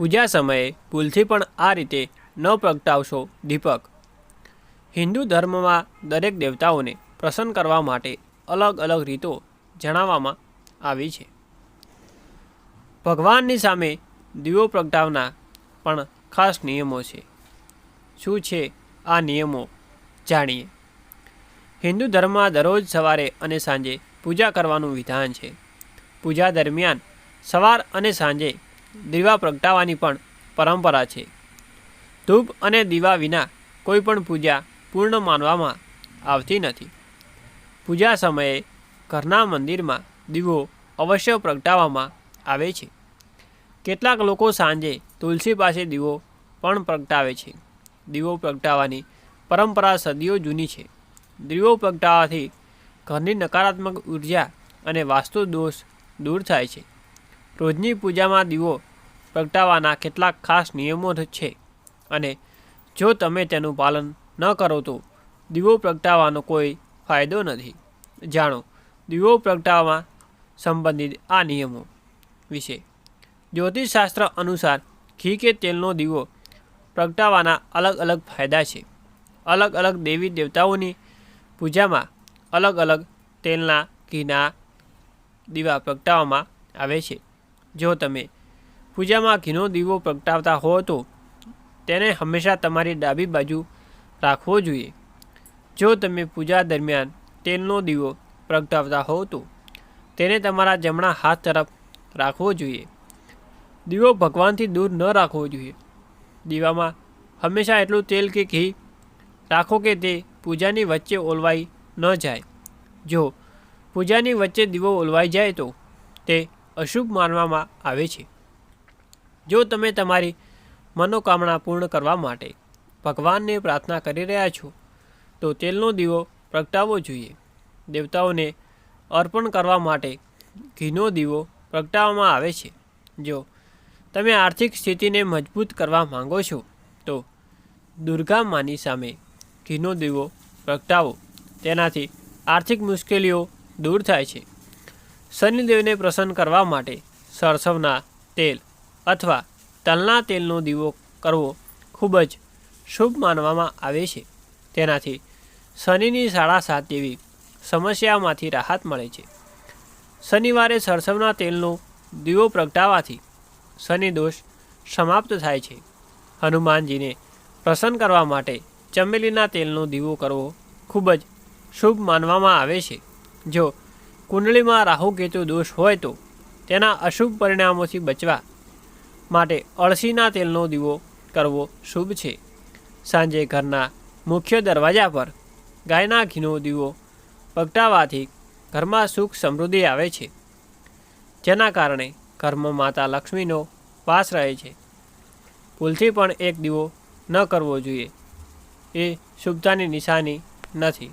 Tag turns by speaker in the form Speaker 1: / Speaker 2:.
Speaker 1: પૂજા સમયે ભૂલથી પણ આ રીતે ન પ્રગટાવશો દીપક. હિન્દુ ધર્મમાં દરેક દેવતાઓને પ્રસન્ન કરવા માટે અલગ અલગ રીતો જણાવવામાં આવી છે. ભગવાનની સામે દીવો પ્રગટાવના પણ ખાસ નિયમો છે. શું છે આ નિયમો જાણીએ. હિન્દુ ધર્મમાં દરરોજ સવારે અને સાંજે પૂજા કરવાનું વિધાન છે. પૂજા દરમિયાન સવાર અને સાંજે દીવા પ્રગટાવવાની પણ પરંપરા છે. ધૂપ અને દીવા વિના કોઈ પણ પૂજા પૂર્ણ માનવામાં આવતી નથી. પૂજા સમયે ઘરના મંદિરમાં દીવો અવશ્ય પ્રગટાવવામાં આવે છે. કેટલાક લોકો સાંજે તુલસી પાસે દીવો પણ પ્રગટાવે છે. દીવો પ્રગટાવવાની પરંપરા સદીઓ જૂની છે. દીવો પ્રગટાવવાથી ઘરની નકારાત્મક ઊર્જા અને વાસ્તુ દોષ દૂર થાય છે. રોજની પૂજામાં દીવો પ્રગટાવવાના કેટલાક ખાસ નિયમો છે. અને જો તમે તેનું પાલન ન કરો તો દીવો પ્રગટાવવાનો કોઈ ફાયદો નથી. જાણો, દીવો પ્રગટાવવામાં સંબંધિત આ નિયમો વિશે. જ્યોતિષશાસ્ત્ર અનુસાર ઘી કે તેલનો દીવો પ્રગટાવવાના અલગ અલગ ફાયદા છે. અલગ અલગ દેવી દેવતાઓની પૂજામાં અલગ અલગ તેલના ઘીના દીવા પ્રગટાવવામાં આવે છે. જો તમે પૂજામાં ઘીનો દીવો પ્રગટાવતા હો તો તેને હંમેશા તમારી ડાબી બાજુ રાખવો જોઈએ. જો તમે પૂજા દરમિયાન તેલનો દીવો પ્રગટાવતા હો તો તેને તમારા જમણા હાથ તરફ રાખવો જોઈએ. દીવો ભગવાનથી દૂર ન રાખવો જોઈએ. દીવામાં હંમેશા એટલું તેલ કે ઘી રાખો કે તે પૂજાની વચ્ચે ઓલવાઈ ન જાય. જો પૂજાની વચ્ચે દીવો ઓલવાઈ જાય તો તે અશુભ માનવામાં આવે છે. જો તમે તમારી મનોકામના પૂર્ણ કરવા માટે ભગવાનને પ્રાર્થના કરી રહ્યા છો, તો તેલનો દીવો પ્રગટાવવો જોઈએ. દેવતાઓને અર્પણ કરવા માટે ઘીનો દીવો પ્રગટાવવામાં આવે છે. જો તમે આર્થિક સ્થિતિને મજબૂત કરવા માંગો છો, તો દુર્ગા માની સામે ઘીનો દીવો પ્રગટાવો. તેનાથી આર્થિક મુશ્કેલીઓ દૂર થાય છે. શનિદેવને પ્રસન્ન કરવા માટે સરસવના તેલ અથવા તલના તેલનો દીવો કરવો ખૂબ જ શુભ માનવામાં આવે છે. તેનાથી શનિની સાડા સાત જેવી સમસ્યામાંથી રાહત મળે છે. શનિવારે સરસવના તેલનો દીવો પ્રગટાવવાથી શનિ દોષ સમાપ્ત થાય છે. હનુમાનજીને પ્રસન્ન કરવા માટે ચમેલીના તેલનો દીવો કરવો ખૂબ જ શુભ માનવામાં આવે છે. જો કુંડળીમાં રાહુ કેતુ દોષ હોય તો તેના અશુભ પરિણામોથી બચવા માટે અળસીના તેલનો દીવો કરવો શુભ છે. સાંજે ઘરના મુખ્ય દરવાજા પર ગાયના ઘીનો દીવો પ્રગટાવવાથી ઘરમાં સુખ સમૃદ્ધિ આવે છે. જેના કારણે ઘરમાં માતા લક્ષ્મીનો વાસ રહે છે. ભૂલથી પણ એક દીવો ન કરવો જોઈએ. એ શુભતાની નિશાની નથી.